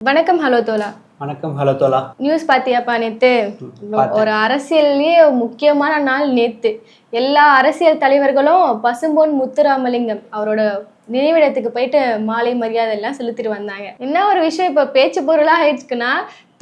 வணக்கம் ஹலோ தோலா வணக்கம் ஹலோ தோலா நியூஸ் பாத்தியாப்பா நேத்து. ஒரு அரசியல்லயே முக்கியமான நாள் நேத்து. எல்லா அரசியல் தலைவர்களும் பசும்பொன் முத்துராமலிங்கம் அவரோட நினைவிடத்துக்கு போயிட்டு மாலை மரியாதை எல்லாம் செலுத்திட்டு வந்தாங்க. என்ன ஒரு விஷயம் இப்ப பேச்சு பொருளா ஆயிடுச்சுன்னா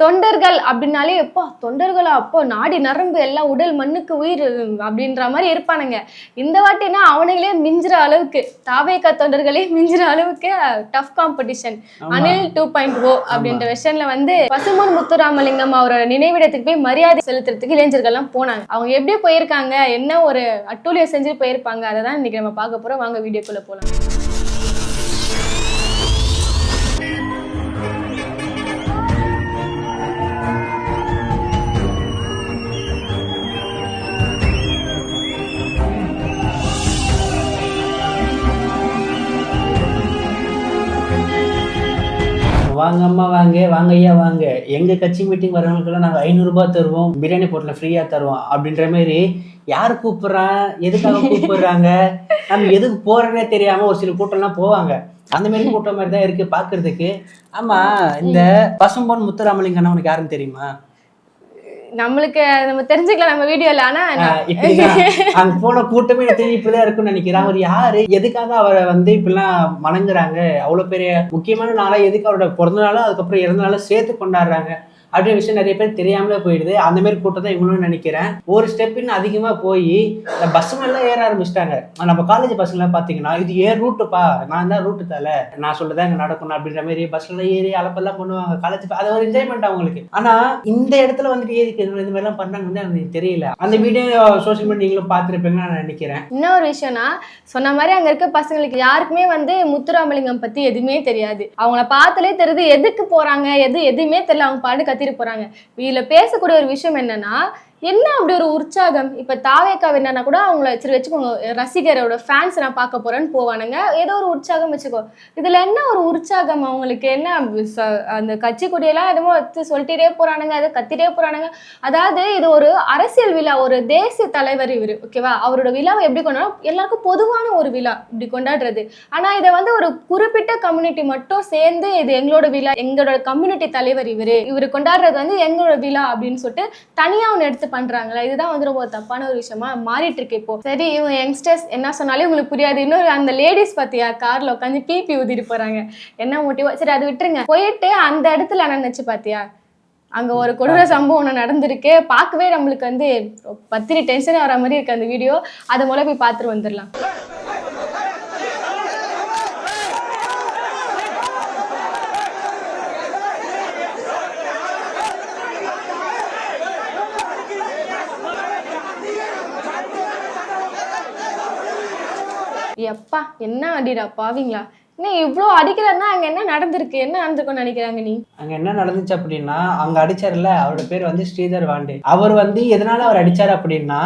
தொண்டர்கள் அப்படின்னாலே எப்பா தொண்டர்களா? அப்போ நாடி நரம்பு எல்லாம் உடல் மண்ணுக்கு உயிர் அப்படின்ற மாதிரி இருப்பானுங்க. இந்த வாட்டினா அவனுங்களே மிஞ்சுற அளவுக்கு தாவேக்கா தொண்டர்களே மிஞ்சுற அளவுக்கு tough competition. Anil two point O அப்படின்ற வெர்ஷன்ல வந்து பசுமன் முத்துராமலிங்கம் அவரோட நினைவிடத்துக்கு போய் மரியாதை செலுத்துறதுக்கு இளைஞர்கள்லாம் போனாங்க. அவங்க எப்படி போயிருக்காங்க என்ன ஒரு அட்டூழியம் செஞ்சு போயிருப்பாங்க அதை தான் இன்னைக்கு நம்ம பார்க்க போறோம். வாங்க வீடியோக்குள்ள போலாம். வாங்க அம்மா வாங்க வாங்க ஐயா வாங்க. எங்க கட்சி மீட்டிங் வரவங்களுக்கெல்லாம் நாங்கள் ஐநூறுரூபா தருவோம். பிரியாணி போட்டில் ஃப்ரீயா தருவோம் அப்படின்ற மாதிரி யார் கூப்பிடுறான் எதுக்காக கூப்பிடுறாங்க? நம்ம எதுக்கு போறேன்னே தெரியாம ஒரு சில கூட்டம்லாம் போவாங்க. அந்த மாதிரி கூட்டம் மாதிரி தான் இருக்கு பாக்குறதுக்கு. ஆமா இந்த பசும்பொன் முத்துராமலிங்கன்னு உனக்கு யாருன்னு தெரியுமா? நம்மளுக்கு நம்ம தெரிஞ்சுக்கலாம் நம்ம வீடியோல ஆனா அங்க போன கூட்டமே எனக்கு இப்படிதான் இருக்கும்னு நினைக்கிறேன். அவர் யாரு? எதுக்காக அவரை வந்து இப்படிலாம் வணங்குறாங்க? அவ்வளவு பெரிய முக்கியமான நாளா எதுக்கு அவரோட பிறந்த நாளும் அதுக்கப்புறம் இறந்த நாளும் சேர்த்து கொண்டாடுறாங்க. அப்படின்ற விஷயம் நிறைய பேர் தெரியாமலே போயிடுது. அந்த மாதிரி கூட்டம் தான் இவங்களும் நினைக்கிறேன். ஒரு ஸ்டெப்பின் அதிகமாக போய் இந்த பஸ்ஸுங்க ஏற ஆரம்பிச்சிட்டாங்க. நம்ம காலேஜ் பஸ்ஸுங்கெல்லாம் பார்த்தீங்கன்னா இது ஏன் ரூட்டுப்பா நான் தான் ரூட்டு தலை. நான் சொல்றதா இங்கே நடக்கணும் அப்படின்ற மாதிரி பஸ்ல ஏறி அலப்பெல்லாம் பண்ணுவாங்க. காலேஜ் அது ஒரு என்ஜாய்மெண்ட் அவங்களுக்கு. ஆனால் இந்த இடத்துல வந்துட்டு ஏறி இது மாதிரிலாம் பண்ணாங்கன்னு எனக்கு தெரியல. அந்த வீடியோ சோஷியல் மீடியா நீங்களும் பார்த்துருப்பீங்கன்னு நான் நினைக்கிறேன். இன்னொரு விஷயம்னா சொன்ன மாதிரி அங்கே இருக்க பசங்களுக்கு யாருக்குமே வந்து முத்துராமலிங்கம் பற்றி எதுவுமே தெரியாது. அவங்கள பார்த்தாலே தெரியுது எதுக்கு போகிறாங்க எது எதுவுமே தெரியல அவங்க பாட்டு கத்திட்டு போறாங்க. இதுல பேசக்கூடிய ஒரு விஷயம் என்னன்னா என்ன அப்படி ஒரு உற்சாகம்? இப்போ தாவேக்கா என்னன்னா கூட அவங்கள சரி வச்சுக்கோங்க. ரசிகரோட ஃபேன்ஸ் நான் பார்க்க போறேன்னு போவானுங்க. ஏதோ ஒரு உற்சாகம் வச்சுக்கோ. இதுல என்ன ஒரு உற்சாகம்? அவங்களுக்கு என்ன ச- அந்த கட்சி கொடியெல்லாம் என்னமோ வச்சு சொல்லிட்டே போறானுங்க அதை கத்திட்டே போறானுங்க. அதாவது இது ஒரு அரசியல் விழா ஒரு தேசிய தலைவர் இவர் ஓகேவா அவரோட விழாவை எப்படி கொண்டாடும் எல்லாருக்கும் பொதுவான ஒரு விழா இப்படி கொண்டாடுறது. ஆனா இதை வந்து ஒரு குறிப்பிட்ட கம்யூனிட்டி மட்டும் சேர்ந்து இது எங்களோட விழா எங்களோட கம்யூனிட்டி தலைவர் இவர். இவர் கொண்டாடுறது வந்து எங்களோட விழா அப்படின்னு சொல்லிட்டு தனியா ஒன்று எடுத்து பண்றாங்களா? இதுதான் வந்து ரொம்ப தப்பான ஒரு விஷயமா மாறிட்டு இருக்கு இப்போ. சரி இவங்க யங்ஸ்டர்ஸ் என்ன சொன்னாலும் உங்களுக்கு புரியாது. இன்னொரு அந்த லேடிஸ் பாத்தியா கார்ல உட்காந்து பிபி ஊதிட்டு போறாங்க. என்ன மோட்டிவா சரி அது விட்டுருங்க. போயிட்டு அந்த இடத்துல நினைச்சு பாத்தியா? அங்க ஒரு கொடூர சம்பவம் ஒன்று நடந்திருக்கு. பார்க்கவே நம்மளுக்கு வந்து பத்திரி டென்ஷன் வர மாதிரி இருக்கு அந்த வீடியோ அதை மூலம் போய் பார்த்துட்டு வந்துடலாம். எப்பா என்ன அடிடா பாவீங்களா? என்ன இவ்வளோ அடிக்கிறாருன்னா அங்க என்ன நடந்திருக்கு? என்ன நடந்திருக்கும்னு நினைக்கிறாங்க நீ? அங்க என்ன நடந்துச்சு அப்படின்னா அங்க அடிச்சாருல அவரோட பேர் வந்து ஸ்ரீதர் வாண்டே. அவர் வந்து எதனால அவர் அடிச்சாரு அப்படின்னா.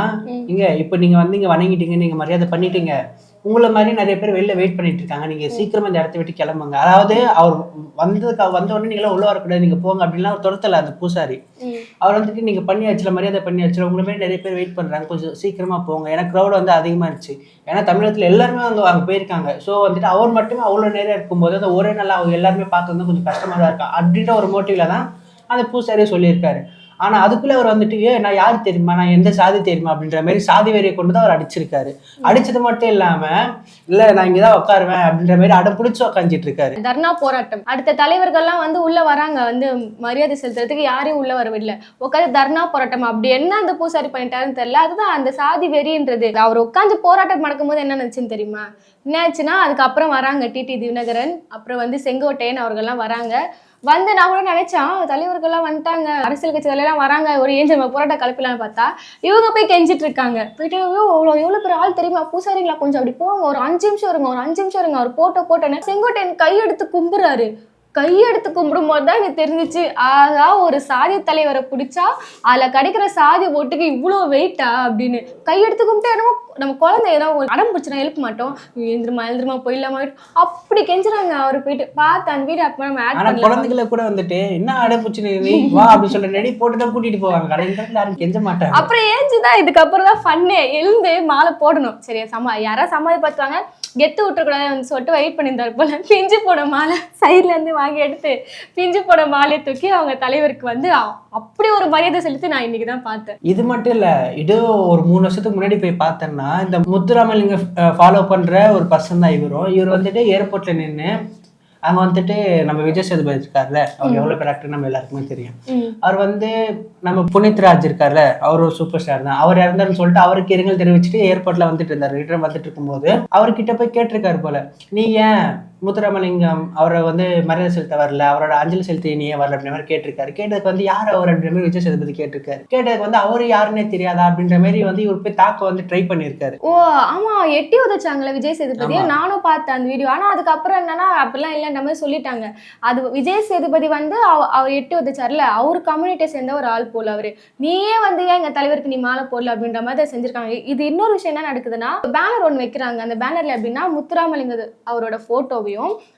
இங்க இப்ப நீங்க வந்து இங்க வணங்கிட்டீங்க நீங்க மரியாதை பண்ணிட்டீங்க. உங்களை மாதிரி நிறைய பேர் வெளில வெயிட் பண்ணிட்டு இருக்காங்க. நீங்க சீக்கிரமா இந்த இடத்த விட்டு கிளம்புங்க. அதாவது அவர் வந்ததுக்கு வந்த உடனே நீங்க எல்லாம் உள்ள வரக்கூடாது. நீங்க போங்க அப்படின்லாம் அவர் துரத்தல அந்த பூசாரி. அவர் வந்துட்டு நீங்க பண்ணி வச்சுல மரியாதை பண்ணி வச்சுல உங்களை மாதிரி நிறைய பேர் வெயிட் பண்றாங்க. கொஞ்சம் சீக்கிரமா போங்க. ஏன்னா க்ரௌட் வந்து அதிகமா இருந்துச்சு. ஏன்னா தமிழகத்துல எல்லாருமே அங்க அங்க போயிருக்காங்க. ஸோ வந்துட்டு அவர் மட்டுமே அவ்வளவு நேரம் இருக்கும்போது அந்த ஒரே நாள் அவங்க எல்லாருமே பார்க்க வந்து கொஞ்சம் கஷ்டமா தான் இருக்கா அப்படின்ற ஒரு மோட்டிவ்ல தான் அந்த பூசாரியே சொல்லியிருக்காரு. ஆனா அதுக்குள்ள அவர் வந்துட்டு "ஏய், நான் யார் தெரியுமா? நான் எந்த சாதி தெரியுமா? அப்படின்ற மாதிரி சாதி வெறியை கொண்டு தான் அவர் அடிச்சிருக்காரு. அடிச்சது மட்டும் இல்லாம இல்ல நான் இங்கதான் உட்காருவேன் அப்படின்ற மாதிரி அடம் பிடிச்சு உட்காந்துட்டு இருக்காரு தர்ணா போராட்டம். அடுத்த தலைவர்கள்லாம் வந்து உள்ள வராங்க. வந்து மரியாதை செலுத்துறதுக்கு யாரையும் உள்ள வரவில்லை உட்காந்து தர்ணா போராட்டம். அப்படி என்ன அந்த பூசாரி பண்ணிட்டாருன்னு தெரியல. அதுதான் அந்த சாதி வெறின்றது. அவர் உட்காந்து போராட்டம் நடக்கும்போது என்ன நினைச்சுன்னு தெரியுமா? என்ன ஆச்சுன்னா அதுக்கப்புறம் வராங்க டிடி தினகரன் அப்புறம் வந்து செங்கோட்டையன் அவர்கள்லாம் வராங்க. வந்து நான் கூட நினைச்சேன் தலைவர்கள்லாம் வந்துட்டாங்க அரசியல் கட்சி எல்லாம் வராங்க ஒரு ஏஞ்சல் போராட்ட போராட்டம் கலப்பிலான்னு பார்த்தா இவங்க போய் கெஞ்சிட்டு இருக்காங்க. போயிட்டு அவ்வளோ எவ்வளோ பேர் ஆள் தெரியுமா? பூசாரிங்களா? கொஞ்சம் அப்படி போங்க ஒரு அஞ்சு நிமிஷம் இருங்க ஒரு அஞ்சு நிமிஷம் இருங்க. அவர் போட்டோ போட்டோன்னு செங்கோட்டையன் கையெடுத்து கும்புறாரு. கையெடுத்து கும்பிடும் போது தான் எனக்கு தெரிஞ்சிச்சு ஆகா ஒரு சாதி தலைவரை பிடிச்சா அதில் கிடைக்கிற சாதி ஓட்டுக்கு இவ்வளோ வெயிட்டா அப்படின்னு. கையெடுத்து கும்பிட்டு என்னமோ நம்ம குழந்தை ஏதோ ஒரு அடம் பிடிச்சினா எழுப்ப மாட்டோம். எழுந்திரமா எழுந்திரமா போயிடலாமா? அப்படி கெஞ்சுறாங்க அவர் போயிட்டு. பார்த்து அந்த வீடு அப்ப நம்ம ஆட் குழந்தைகளை கூட வந்துட்டு என்ன அடைப்புச்சு நீ வா அப்படின்னு சொல்ற நடி போட்டு தான் கூட்டிட்டு போவாங்க. கடையில் யாரும் கெஞ்ச மாட்டாங்க. அப்புறம் ஏஞ்சுதான் இதுக்கப்புறம் தான் ஃபன்னு எழுந்து மாலை போடணும். சரியா சமா யாராவது சமாதி பார்த்துவாங்க கெத்து விட்டுறக்கூடாதுன்னு சொல்லிட்டு வெயிட் பண்ணியிருந்தாரு போல. பிஞ்சு போட மாலை சைட்ல இருந்து வாங்கி எடுத்து பிஞ்சு போன மாலையை தூக்கி அவங்க தலைவருக்கு வந்து அப்படி ஒரு மரியாதை செலுத்தி நான் இன்னைக்கு தான் பார்த்தேன். இது மட்டும் இல்ல இது ஒரு மூணு வருஷத்துக்கு முன்னாடி போய் பார்த்தேன்னா இந்த முத்துராமலிங்க ஃபாலோ பண்ற ஒரு பர்சன் தான் இவரும். இவர் வந்துட்டு ஏர்போர்ட்ல நின்று அங்க வந்துட்டு நம்ம விஜய் சேதுபதி இருக்கார்ல அவர் எவ்வளவு பேர் ஆக்டர் நம்ம எல்லாருக்குமே தெரியும். அவர் வந்து நம்ம புனித் ராஜ் இருக்கார்ல அவர் ஒரு சூப்பர் ஸ்டார் தான். அவர் இறந்தாருன்னு சொல்லிட்டு அவருக்கு இரங்கல் தெரிவிச்சுட்டு ஏர்போர்ட்ல வந்துட்டு இருந்தார். ரிட்டர்ன் வந்துட்டு இருக்கும்போது அவர்கிட்ட போய் கேட்டிருக்காரு போல நீ ஏன் முத்துராமலிங்கம் அவரை வந்து மரியாதை செலுத்த வரல அவரோட அஞ்சலி செலுத்தி நீ ஏன் வரல அப்படின்ற மாதிரி கேட்டிருக்காரு. கேட்டதுக்கு வந்து யார் அவர் அப்படின்ற மாதிரி விஜய் சேதுபதி கேட்டிருக்காரு. கேட்டதுக்கு வந்து அவர் யாருன்னே தெரியாதா அப்படின்ற மாதிரி வந்து இவர் போய் தாக்க வந்து ட்ரை பண்ணியிருக்காரு. ஓ ஆமா எட்டி உதச்சாங்களே விஜய் சேதுபதி. நானும் பார்த்தேன் அந்த வீடியோ ஆனா அதுக்கப்புறம் என்னன்னா அப்படிலாம் இல்லைன்ற மாதிரி சொல்லிட்டாங்க. அது விஜய் சேதுபதி வந்து அவ- அவர் எட்டி உதச்சார்ல அவர் கம்யூனிட்டியை சேர்ந்த ஒரு ஆள் போல அவரு. நீயே வந்து ஏன் எங்க தலைவருக்கு நீ மாலை போடல அப்படின்ற மாதிரி செஞ்சிருக்காங்க. இது இன்னொரு விஷயம் என்ன நடக்குதுன்னா பேனர் ஒன்று வைக்கிறாங்க. அந்த பேனர்ல எப்படின்னா முத்துராமலிங்க அவரோட போட்டோவையும்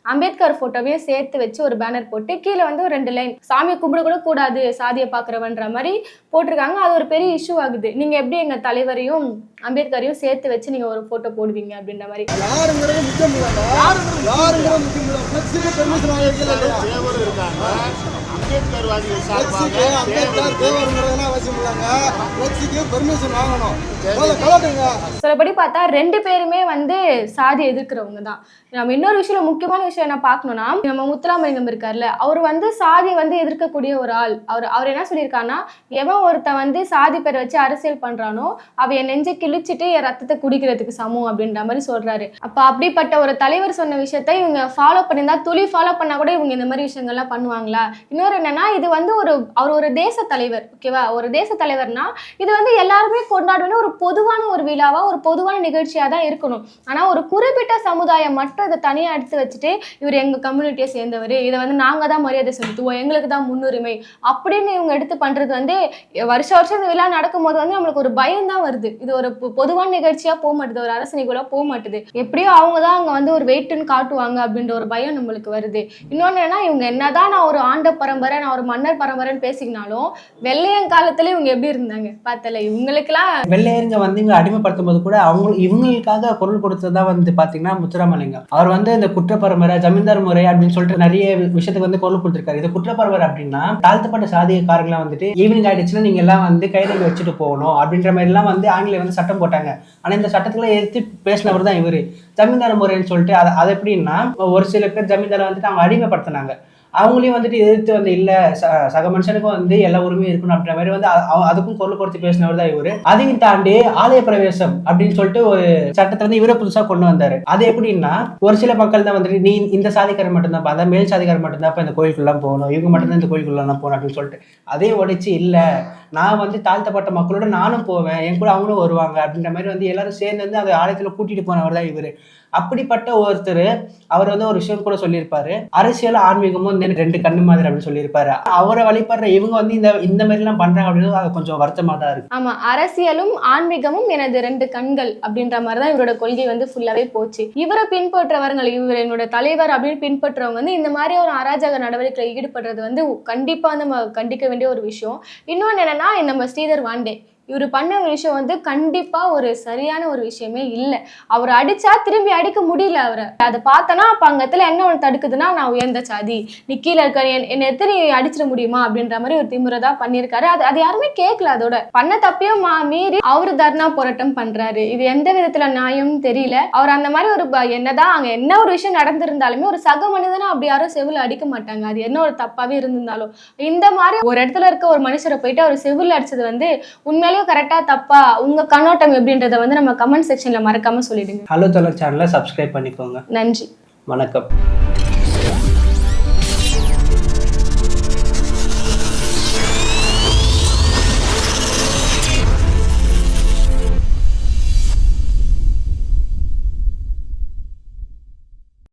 அம்பேத்கர் போட்டோவையும் சேர்த்து வச்சு ஒரு பேனர் போட்டு கீழே வந்து ஒரு ரெண்டு லைன் சாமியை கும்பிட கூட கூடாது சாதியை பார்க்குறவன்ற மாதிரி போட்டிருக்காங்க அது ஒரு பெரிய இஷ்யூ ஆகுது நீங்க எப்படி எங்க தலைவரையும் அம்பேத்கரையும் சேர்த்து வச்சு நீங்க ஒரு போட்டோ போடுவீங்க அப்படின்ற மாதிரி அம்பேத்கர்வாதிகள் சார்பாக அம்பேத்கர் தேவருங்கிறதுலாம் அவசியம் இல்லைங்க பெர்மிஷன் வாங்கணும் பார்த்தா ரெண்டு பேருமே வந்து சாதி எதிர்க்கிறவங்க தான் நம்ம இன்னொரு விஷயம் முக்கியமான விஷயம் என்ன பார்க்கணும்னா நம்ம முத்துராமலிங்கம் இருக்கார்ல அவர் வந்து சாதி வந்து எதிர்க்கக்கூடிய ஒரு ஆள். அவர் அவர் என்ன சொல்லியிருக்காருன்னா எவன் ஒருத்தன் வந்து சாதி பேர் வச்சு அரசியல் பண்றானோ அவ என் நெஞ்சை கிழிச்சிட்டு என் ரத்தத்தை குடிக்கிறதுக்கு சமம் அப்படின்ற மாதிரி சொல்றாரு. அப்ப அப்படிப்பட்ட ஒரு தலைவர் சொன்ன விஷயத்த இவங்க ஃபாலோ பண்ணியிருந்தா துளி ஃபாலோ பண்ணா கூட இவங்க இந்த மாதிரி விஷயங்கள்லாம் பண்ணுவாங்களா? இன்னொரு என்னன்னா இது வந்து ஒரு அவர் ஒரு தேச தலைவர் ஓகேவா ஒரு தேச தலைவர்னா இது வந்து எல்லாருமே கொண்டாடுவேன்னு ஒரு பொதுவான ஒரு விழாவா ஒரு பொதுவான நிகழ்ச்சியா தான் இருக்கணும். ஆனா ஒரு குறிப்பிட்ட சமுதாயம் மட்டும் அதை தனியாக எடுத்து வச்சுட்டு இவர் எங்கள் கம்யூனிட்டியை சேர்ந்தவர். இதை வந்து நாங்கள் தான் மரியாதை செலுத்துவோம். எங்களுக்கு தான் முன்னுரிமை. அப்படின்னு இவங்க எடுத்து பண்ணுறது வந்து வருஷ வருஷம் இந்த விழா நடக்கும்போது வந்து நம்மளுக்கு ஒரு பயம் தான் வருது. இது ஒரு பொ- பொதுவான நிகழ்ச்சியாக போக மாட்டுது. ஒரு அரசு நிகழ்வாக போக மாட்டுது. எப்படியோ அவங்க தான் அங்கே வந்து ஒரு வெயிட்டுன்னு காட்டுவாங்க அப்படின்ற ஒரு பயம் நம்மளுக்கு வருது. இன்னொன்று என்னன்னா இவங்க என்னதான் நான் ஒரு ஆண்ட பரம்பரை நான் ஒரு மன்னர் பரம்பரைன்னு பேசிக்கினாலும் வெள்ளையன் காலத்துல இவங்க எப்படி இருந்தாங்க? பார்த்தல இவங்களுக்கெல்லாம் வெள்ளையருங்க வந்து இங்க அடிமைப்படுத்தும் போது கூட அவங்க இவங்களுக்காக குரல் கொடுத்ததா வந்து பாத்தீங்கன்னா முத்துராமலிங்கம். அவர் வந்து இந்த குற்றப்பரம்பரை ஜமீன்தார் முறை அப்படின்னு சொல்லிட்டு நிறைய விஷயத்துக்கு வந்து குரல் கொடுத்துருக்காரு. இது குற்றப்பரம்பரை அப்படின்னா தாழ்த்தப்பட்ட சாதியக்காரங்களாம் வந்துட்டு ஈவினிங் ஆயிடுச்சுன்னா நீங்க எல்லாம் வந்து கைதங்க வச்சுட்டு போகணும் அப்படின்ற மாதிரி எல்லாம் வந்து ஆங்கிலேய வந்து சட்டம் போட்டாங்க. ஆனா இந்த சட்டத்துல எதிர்த்து பேசினவர் தான் இவர். ஜமீன்தார் முறைன்னு சொல்லிட்டு அதை அது எப்படின்னா ஒரு சில பேர் ஜமீன்தாரை வந்துட்டு அவங்க அடிமைப்படுத்தினாங்க. அவங்களையும் வந்துட்டு எதிர்த்து வந்து இல்ல ச- சக மனுஷனுக்கும் வந்து எல்லா உரிமையும் இருக்கணும் அப்படின்ற மாதிரி வந்து அதுக்கும் குரல் கொடுத்து பேசினவர் தான் இவரு. அதையும் தாண்டி ஆலய பிரவேசம் அப்படின்னு சொல்லிட்டு ஒரு சட்டத்தை வந்து இவரே புதுசா கொண்டு வந்தாரு. அது எப்படின்னா ஒரு சில மக்கள் தான் வந்துட்டு நீ இந்த சாதிக்காரர் மட்டும்தான் அதான் மேல் சாதிக்காரர் மட்டும்தான் இப்ப இந்த கோயிலுக்குலாம் போகணும் இவங்க மட்டும்தான் இந்த கோயிலுக்குலாம் போகணும் அப்படின்னு சொல்லிட்டு. அதே உடைச்சு இல்ல நான் வந்து தாழ்த்தப்பட்ட மக்களோட நானும் போவேன் என் கூட அவங்களும் வருவாங்க அப்படின்ற மாதிரி வந்து எல்லாரும் சேர்ந்து வந்து அந்த ஆலயத்துல கூட்டிட்டு போனவர் தான் இவரு. அப்படிப்பட்ட ஒருத்தர் அவர் வந்து ஒரு விஷயம் கூட சொல்லியிருப்பாரு. அரசியல் ஆன்மீகமும் வந்து ரெண்டு கண்ணு மாதிரி அப்படின்னு சொல்லியிருப்பாரு. அவரை வழிபடுற இவங்க வந்து இந்த இந்த மாதிரி எல்லாம் பண்றாங்க அப்படின்னு அது கொஞ்சம் வருத்தமா தான் இருக்கு. ஆமா அரசியலும் ஆன்மீகமும் எனது ரெண்டு கண்கள் அப்படின்ற மாதிரி தான் இவரோட கொள்கை வந்து ஃபுல்லாவே போச்சு. இவரை பின்பற்றவர்கள் இவர் என்னோட தலைவர் அப்படின்னு பின்பற்றவங்க வந்து இந்த மாதிரி ஒரு அராஜக நடவடிக்கையில் ஈடுபடுறது வந்து கண்டிப்பா நம்ம கண்டிக்க வேண்டிய ஒரு விஷயம். இன்னொன்னு என்னன்னா நம்ம ஸ்ரீதர் வாண்டே. இவர் பண்ண ஒரு விஷயம் வந்து கண்டிப்பாக ஒரு சரியான ஒரு விஷயமே இல்லை. அவர் அடிச்சா திரும்பி அடிக்க முடியல அவரை. அதை பார்த்தனா அப்போ அங்கே இடத்துல என்ன ஒன்று தடுக்குதுன்னா நான் உயர்ந்த சாதி. நீ கீழே இருக்க என்னை எத்தனை அடிச்சிட முடியுமா? அப்படின்ற மாதிரி ஒரு திமுறதா பண்ணியிருக்காரு. அது அது யாருமே கேட்கல அதோட. பண்ண தப்பையும் மா மீறி அவர் தர்ணா போராட்டம் பண்றாரு. இது எந்த விதத்தில் நியாயம்னு தெரியல. அவர் அந்த மாதிரி ஒரு என்னதான் அங்கே என்ன ஒரு விஷயம் நடந்திருந்தாலுமே ஒரு சக மனிதனா அப்படி யாரும் செவில் அடிக்க மாட்டாங்க. அது என்ன ஒரு தப்பாவே இருந்திருந்தாலும். இந்த மாதிரி ஒரு இடத்துல இருக்க ஒரு மனுஷரை போயிட்டு அவர் செவில் அடிச்சது வந்து உண்மையில உண்மையிலேயே கரெக்டா தப்பா உங்க கண்ணோட்டம் எப்படின்றத வந்து நம்ம கமெண்ட் செக்ஷன்ல மறக்காம சொல்லிடுங்க. ஹலோ தொலர் சேனலை சப்ஸ்கிரைப் பண்ணிக்கோங்க. நன்றி. வணக்கம்.